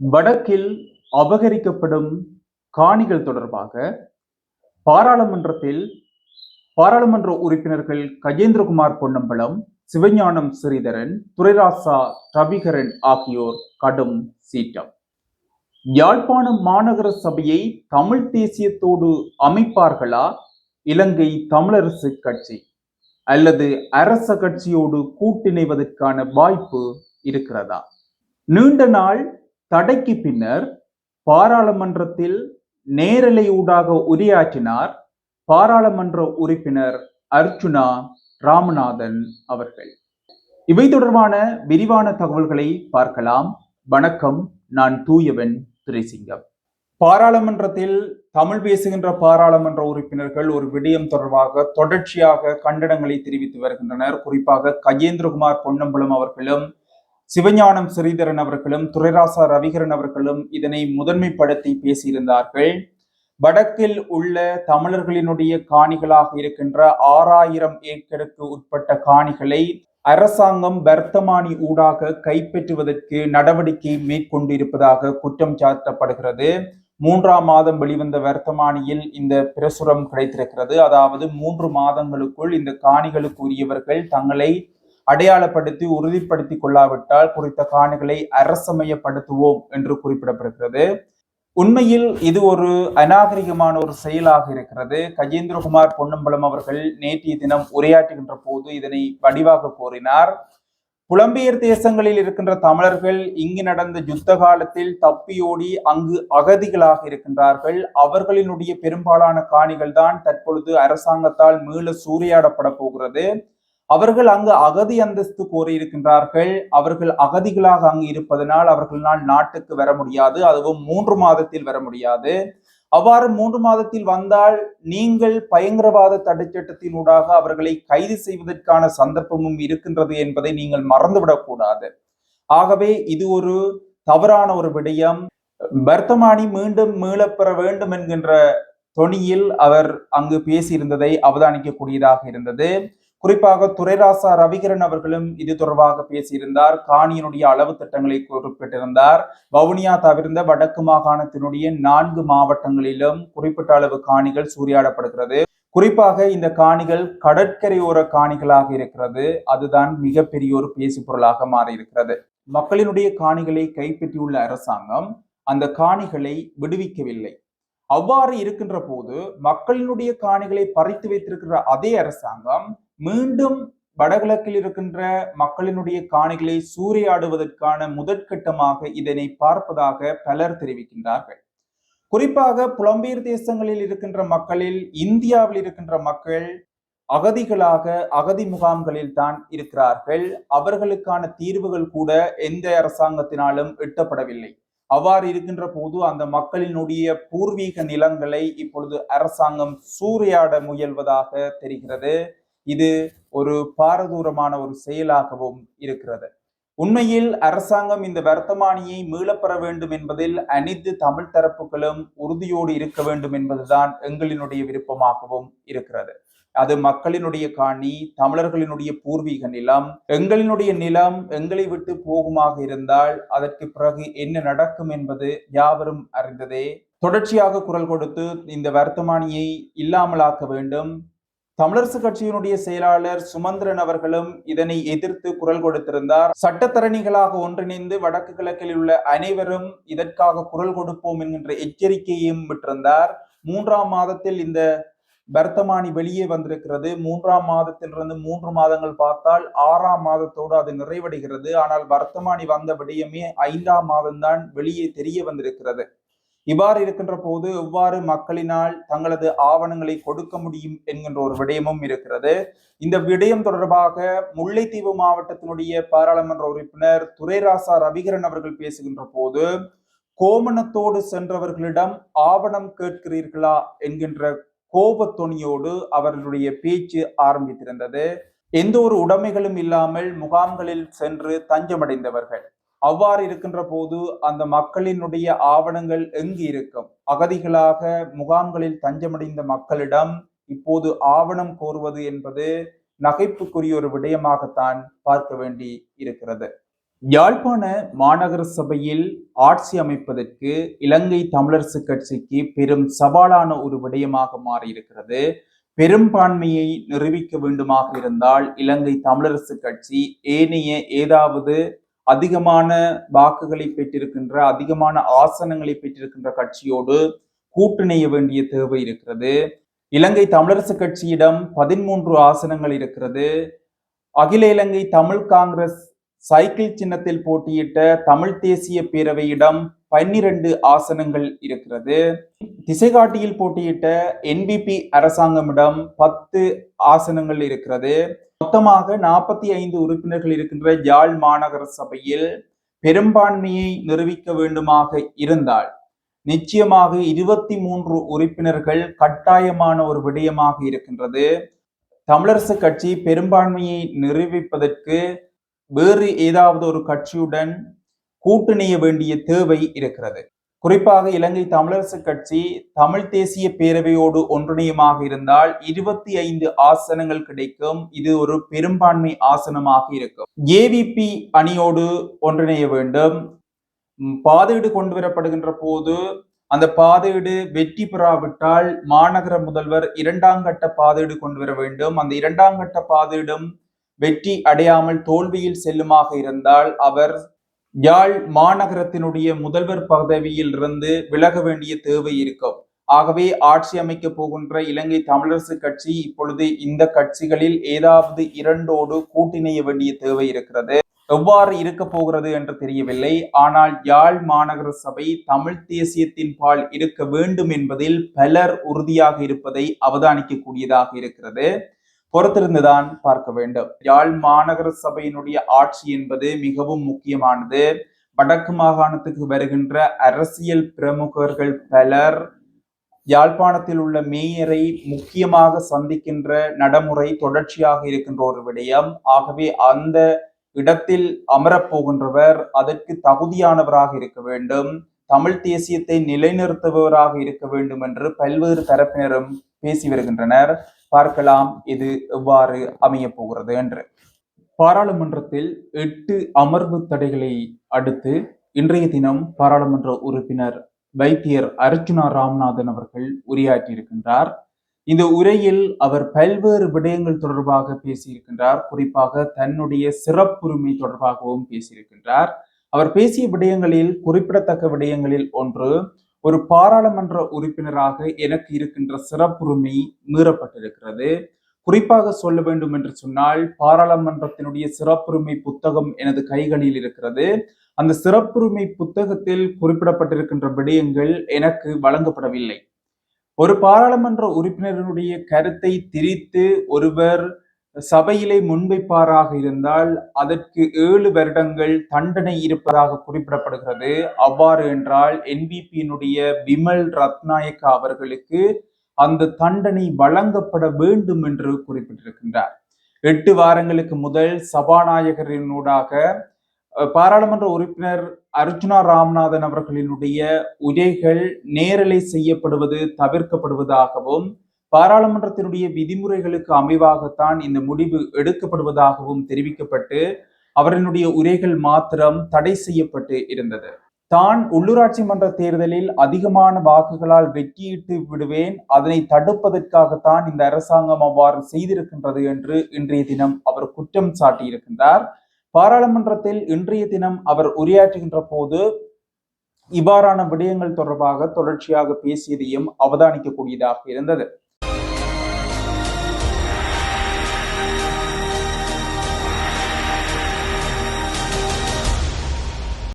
வடக்கில் அபகரிக்கப்படும் காணிகள் தொடர்பாக பாராளுமன்றத்தில் பாராளுமன்ற உறுப்பினர்கள் கஜேந்திரகுமார் பொன்னம்பலம் சிவஞானம் ஸ்ரீதரன் துரைராசா ரவிகரன் ஆகியோர் கடும் சீட்டம் யாழ்ப்பாணம் மாநகர சபையை தமிழ் தேசியத்தோடு அமைப்பார்களா? இலங்கை தமிழரசு கட்சி அல்லது அரச கட்சியோடு கூட்டிணைவதற்கான வாய்ப்பு இருக்கிறதா? நீண்ட நாள் தடைக்கு பின்னர் பாராளுமன்றத்தில் நேரலையூடாக உரையாற்றினார் பாராளுமன்ற உறுப்பினர் அர்ச்சுனா ராமநாதன் அவர்கள். இவை தொடர்பான விரிவான தகவல்களை பார்க்கலாம். வணக்கம் நான் தூயவன் துரைசிங்கம். பாராளுமன்றத்தில் தமிழ் பேசுகின்ற பாராளுமன்ற உறுப்பினர்கள் ஒரு விடயம் தொடர்பாக தொடர்ச்சியாக கண்டனங்களை தெரிவித்து வருகின்றனர். குறிப்பாக கஜேந்திரகுமார் பொன்னம்பலம் அவர்களும் சிவஞானம் ஸ்ரீதரன் அவர்களும் துரைராசா ரவிகரன் அவர்களும் இதனை முதன்மைப்படுத்தி பேசியிருந்தார்கள். வடக்கில் உள்ள தமிழர்களினுடைய காணிகளாக இருக்கின்ற ஆறாயிரம் ஏக்கருக்கு உட்பட்ட காணிகளை அரசாங்கம் வர்த்தமானி ஊடாக கைப்பற்றுவதற்கு நடவடிக்கை மேற்கொண்டிருப்பதாக குற்றம் சாட்டப்படுகிறது. மூன்றாம் மாதம் வெளிவந்த வர்த்தமானியில் இந்த பிரசுரம் கிடைத்திருக்கிறது. அதாவது மூன்று மாதங்களுக்குள் இந்த காணிகளுக்கு உரியவர்கள் தங்களை அடையாளப்படுத்தி உறுதிப்படுத்திக் கொள்ளாவிட்டால் குறித்த காணிகளை அரசமயப்படுத்துவோம் என்று குறிப்பிடப்படுகிறது உண்மையில் இது ஒரு அநாகரிகமான ஒரு செயலாக இருக்கிறது. கஜேந்திரகுமார் பொன்னம்பலம் அவர்கள் நேற்றைய தினம் உரையாற்றுகின்ற போது இதனை வடிவாக கோரினார் புலம்பெயர் தேசங்களில் இருக்கின்ற தமிழர்கள் இங்கு நடந்த யுத்த காலத்தில் தப்பியோடி அங்கு அகதிகளாக இருக்கின்றார்கள். அவர்களினுடைய பெரும்பாலான காணிகள் தான் தற்பொழுது அரசாங்கத்தால் மீள சூறையாடப்பட போகிறது. அவர்கள் அங்கு அகதி அந்தஸ்து கோரியிருக்கின்றார்கள். அவர்கள் அகதிகளாக அங்கு இருப்பதனால் அவர்களால் நாட்டுக்கு வர முடியாது. அதுவும் மூன்று மாதத்தில் வர முடியாது. அவ்வாறு மூன்று மாதத்தில் வந்தால் நீங்கள் பயங்கரவாத தடைச்சட்டத்தினூடாக அவர்களை கைது செய்வதற்கான சந்தர்ப்பமும் இருக்கின்றது என்பதை நீங்கள் மறந்துவிடக்கூடாது. ஆகவே இது ஒரு தவறான ஒரு விடயம். வர்த்தமானி மீண்டும் மீளப்பெற வேண்டும் என்கின்ற தொனியில் அவர் அங்கு பேசியிருந்ததை அவதானிக்கக்கூடியதாக இருந்தது. குறிப்பாக துரைராசா ரவிகரன் அவர்களும் இது தொடர்பாக பேசியிருந்தார். காணியினுடைய அளவு திட்டங்களை குறிப்பிட்டிருந்தார். வவுனியா தவிர்ந்த வடக்கு மாகாணத்தினுடைய நான்கு மாவட்டங்களிலும் குறிப்பிட்ட அளவு காணிகள் சூறையாடப்படுகிறது. குறிப்பாக இந்த காணிகள் கடற்கரையோர காணிகளாக இருக்கிறது. அதுதான் மிகப்பெரிய ஒரு பேசு பொருளாக மாறியிருக்கிறது. மக்களினுடைய காணிகளை கைப்பற்றியுள்ள அரசாங்கம் அந்த காணிகளை விடுவிக்கவில்லை. அவ்வாறு இருக்கின்ற போது மக்களினுடைய காணிகளை பறித்து வைத்திருக்கிற அதே அரசாங்கம் மீண்டும் வடகிழக்கில் இருக்கின்ற மக்களினுடைய காணிகளை சூறையாடுவதற்கான முதற்கட்டமாக இதனை பார்ப்பதாக பலர் தெரிவிக்கின்றார்கள். குறிப்பாக புலம்பெயர் தேசங்களில் இருக்கின்ற மக்களில் இந்தியாவில் இருக்கின்ற மக்கள் அகதிகளாக அகதி முகாம்களில் தான் இருக்கிறார்கள். அவர்களுக்கான தீர்வுகள் கூட எந்த அரசாங்கத்தினாலும் எட்டப்படவில்லை. அவ்வாறு இருக்கின்ற போது அந்த மக்களினுடைய பூர்வீக நிலங்களை இப்பொழுது அரசாங்கம் சூறையாட முயல்வதாக தெரிகிறது. இது ஒரு பாரதூரமான ஒரு செயலாகவும் இருக்கிறது. உண்மையில் அரசாங்கம் இந்த வர்த்தமானியை மீளப்பெற வேண்டும் என்பதில் அனைத்து தமிழ் தரப்புகளும் உறுதியோடு இருக்க வேண்டும் என்பதுதான் எங்களினுடைய விருப்பமாகவும் இருக்கிறது. அது மக்களினுடைய காணி தமிழர்களினுடைய பூர்வீக நிலம் எங்களினுடைய நிலம் எங்களை விட்டு போகுமாக இருந்தால் அதற்கு பிறகு என்ன நடக்கும் என்பது யாவரும் அறிந்ததே. தொடர்ச்சியாக குரல் கொடுத்து இந்த வர்த்தமானியை இல்லாமலாக்க வேண்டும். தமிழரசு கட்சியினுடைய செயலாளர் சுமந்திரன் அவர்களும் இதனை எதிர்த்து குரல் கொடுத்திருந்தார். சட்டத்தரணிகளாக ஒன்றிணைந்து வடக்கு கிழக்கில் உள்ள அனைவரும் இதற்காக குரல் கொடுப்போம் என்கின்ற எச்சரிக்கையும் விட்டிருந்தார். மூன்றாம் மாதத்தில் இந்த வர்த்தமானி வெளியே வந்திருக்கிறது. மூன்றாம் மாதத்திலிருந்து மூன்று மாதங்கள் பார்த்தால் ஆறாம் மாதத்தோடு அது நிறைவடைகிறது. ஆனால் வர்த்தமானி வந்த விடயமே ஐந்தாம் மாதம்தான் வெளியே தெரிய வந்திருக்கிறது. இவ்வாறு இருக்கின்ற போது எவ்வாறு மக்களினால் தங்களது ஆவணங்களை கொடுக்க முடியும் என்கின்ற ஒரு விடயமும் இருக்கிறது. இந்த விடயம் தொடர்பாக முல்லைத்தீவு மாவட்டத்தினுடைய பாராளுமன்ற உறுப்பினர் துரைராசா ரவிகரன் அவர்கள் பேசுகின்ற போது கோமணத்தோடு சென்றவர்களிடம் ஆவணம் கேட்கிறீர்களா? என்கின்ற கோபத்தொனியோடு அவர்களுடைய பேச்சு ஆரம்பித்திருந்தது. எந்த ஒரு உடைமைகளும் இல்லாமல் முகாம்களில் சென்று தஞ்சமடைந்தவர்கள். அவ்வாறு இருக்கின்ற போது அந்த மக்களினுடைய ஆவணங்கள் எங்கு இருக்கும்? அகதிகளாக முகாம்களில் தஞ்சமடைந்த மக்களிடம் இப்போது ஆவணம் கோருவது என்பது நகைப்புக்குரிய ஒரு விடயமாகத்தான் பார்க்க வேண்டி இருக்கிறது. யாழ்ப்பாண மாநகர சபையில் ஆட்சி அமைப்பதற்கு இலங்கை தமிழரசு கட்சிக்கு பெரும் சவாலான ஒரு விடயமாக மாறியிருக்கிறது. பெரும்பான்மையை நிரூபிக்க வேண்டுமாக இருந்தால் இலங்கை தமிழரசு கட்சி ஏனைய ஏதாவது அதிகமான வாக்குகளை பெற்றிருக்கின்ற அதிகமான ஆசனங்களை பெற்றிருக்கின்ற கட்சியோடு கூட்டணிய வேண்டிய தேவை இருக்கிறது. இலங்கை தமிழரசு கட்சியிடம் பதிமூன்று ஆசனங்கள் இருக்கிறது. அகில இலங்கை தமிழ் காங்கிரஸ் சைக்கிள் சின்னத்தில் போட்டியிட்ட தமிழ் தேசிய பேரவையிடம் பன்னிரண்டு ஆசனங்கள் இருக்கிறது. திசைகாட்டியில் போட்டியிட்ட என்பிபி அரசாங்கமிடம் பத்து ஆசனங்கள் இருக்கிறது. மொத்தமாக நாற்பத்தி ஐந்து உறுப்பினர்கள் இருக்கின்ற யாழ் மாநகர சபையில் பெரும்பான்மையை நிரூபிக்க வேண்டுமாக இருந்தால் நிச்சயமாக இருபத்தி மூன்று உறுப்பினர்கள் கட்டாயமான ஒரு விடயமாக இருக்கின்றது. தமிழரசு கட்சி பெரும்பான்மையை நிரூபிப்பதற்கு வேறு ஏதாவது ஒரு கட்சியுடன் கூட்டணிய வேண்டிய தேவை இருக்கிறது. குறிப்பாக இலங்கை தமிழரசு கட்சி தமிழ் தேசிய பேரவையோடு ஒன்றிணையமாக இருந்தால் இருபத்தி ஐந்து ஆசனங்கள் கிடைக்கும். இது ஒரு பெரும்பான்மை ஆசனமாக இருக்கும். ஏவிபி அணியோடு ஒன்றிணைய வேண்டும். பாதையீடு கொண்டு வரப்படுகின்ற போது அந்த பாதையீடு வெற்றி பெறாவிட்டால் மாநகர முதல்வர் இரண்டாம் கட்ட பாதையீடு கொண்டு வர வேண்டும். அந்த இரண்டாம் கட்ட பாதையிடும் வெற்றி அடையாமல் தோல்வியில் செல்லுமாக இருந்தால் அவர் யாழ் மாநகரத்தினுடைய முதல்வர் பதவியில் இருந்து விலக வேண்டிய தேவை இருக்கும். ஆகவே ஆட்சி அமைக்க போகின்ற இலங்கை தமிழரசு கட்சி இப்பொழுது இந்த கட்சிகளில் ஏதாவது இரண்டோடு கூட்டிணைய வேண்டிய தேவை இருக்கிறது. எவ்வாறு இருக்க போகிறது என்று தெரியவில்லை. ஆனால் யாழ் மாநகர சபை தமிழ் தேசியத்தின் பால் இருக்க வேண்டும் என்பதில் பலர் உறுதியாக இருப்பதை அவதானிக்கக்கூடியதாக இருக்கிறது. பொறுத்திருந்துதான் பார்க்க வேண்டும். யாழ் மாநகர சபையினுடைய ஆட்சி என்பது மிகவும் முக்கியமானது. வடக்கு மாகாணத்துக்கு வருகின்ற அரசியல் பிரமுகர்கள் பலர் யாழ்ப்பாணத்தில் உள்ள மேயரை முக்கியமாக சந்திக்கின்ற நடைமுறை தொடர்ச்சியாக இருக்கின்ற ஒரு விடயம். ஆகவே அந்த இடத்தில் அமரப்போகின்றவர் அதற்கு தகுதியானவராக இருக்க வேண்டும். தமிழ் தேசியத்தை நிலைநிறுத்துபவராக இருக்க வேண்டும் என்று பல்வேறு தரப்பினரும் பேசி வருகின்றனர். பார்க்கலாம் இது எவ்வாறு அமைய போகிறது என்று. பாராளுமன்றத்தில் எட்டு அமர்வு தடைகளை அடுத்து இன்றைய தினம் பாராளுமன்ற உறுப்பினர் வைத்தியர் அர்ஜுனா ராம்நாதன் அவர்கள் உரையாற்றியிருக்கின்றார். இந்த உரையில் அவர் பல்வேறு விடயங்கள் தொடர்பாக பேசியிருக்கின்றார். குறிப்பாக தன்னுடைய சிறப்புரிமை தொடர்பாகவும் பேசியிருக்கின்றார். அவர் பேசிய விடயங்களில் குறிப்பிடத்தக்க விடயங்களில் ஒன்று ஒரு பாராளுமன்ற உறுப்பினராக எனக்கு இருக்கின்ற சிறப்புரிமை மீறப்பட்டிருக்கிறது. குறிப்பாக சொல்ல வேண்டும் என்று சொன்னால் பாராளுமன்றத்தினுடைய சிறப்புரிமை புத்தகம் எனது கைகளில் இருக்கிறது. அந்த சிறப்புரிமை புத்தகத்தில் குறிப்பிடப்பட்டிருக்கின்ற விடயங்கள் எனக்கு வழங்கப்படவில்லை. ஒரு பாராளுமன்ற உறுப்பினருடைய கருத்தை திரித்து ஒருவர் சபையிலே முன்வைப்பாராக இருந்தால் அதற்கு ஏழு வருடங்கள் தண்டனை இருப்பதாக குறிப்பிடப்படுகிறது. அவ்வாறு என்றால் என்பிபியினுடைய விமல் ரத்நாயக்கா அவர்களுக்கு அந்த தண்டனை வழங்கப்பட வேண்டும் என்று குறிப்பிட்டிருக்கின்றார். எட்டு வாரங்களுக்கு முதல் சபாநாயகரினூடாக பாராளுமன்ற உறுப்பினர் அர்ஜுனா ராம்நாதன் அவர்களினுடைய உரைகள் நேரலை செய்யப்படுவது தவிர்க்கப்படுவதாகவும் பாராளுமன்றத்தினுடைய விதிமுறைகளுக்கு அமைவாகத்தான் இந்த முடிவு எடுக்கப்படுவதாகவும் தெரிவிக்கப்பட்டு அவரினுடைய உரைகள் மாத்திரம் தடை செய்யப்பட்டு இருந்தது. தான் உள்ளூராட்சி மன்ற தேர்தலில் அதிகமான வாக்குகளால் வெற்றியிட்டு விடுவேன் அதனை தடுப்பதற்காகத்தான் இந்த அரசாங்கம் அவ்வாறு செய்திருக்கின்றது என்று இன்றைய தினம் அவர் குற்றம் சாட்டியிருக்கின்றார். பாராளுமன்றத்தில் இன்றைய தினம் அவர் உரையாற்றுகின்ற போது இவ்வாறான விடயங்கள் தொடர்பாக தொடர்ச்சியாக பேசியதையும் அவதானிக்கக்கூடியதாக இருந்தது.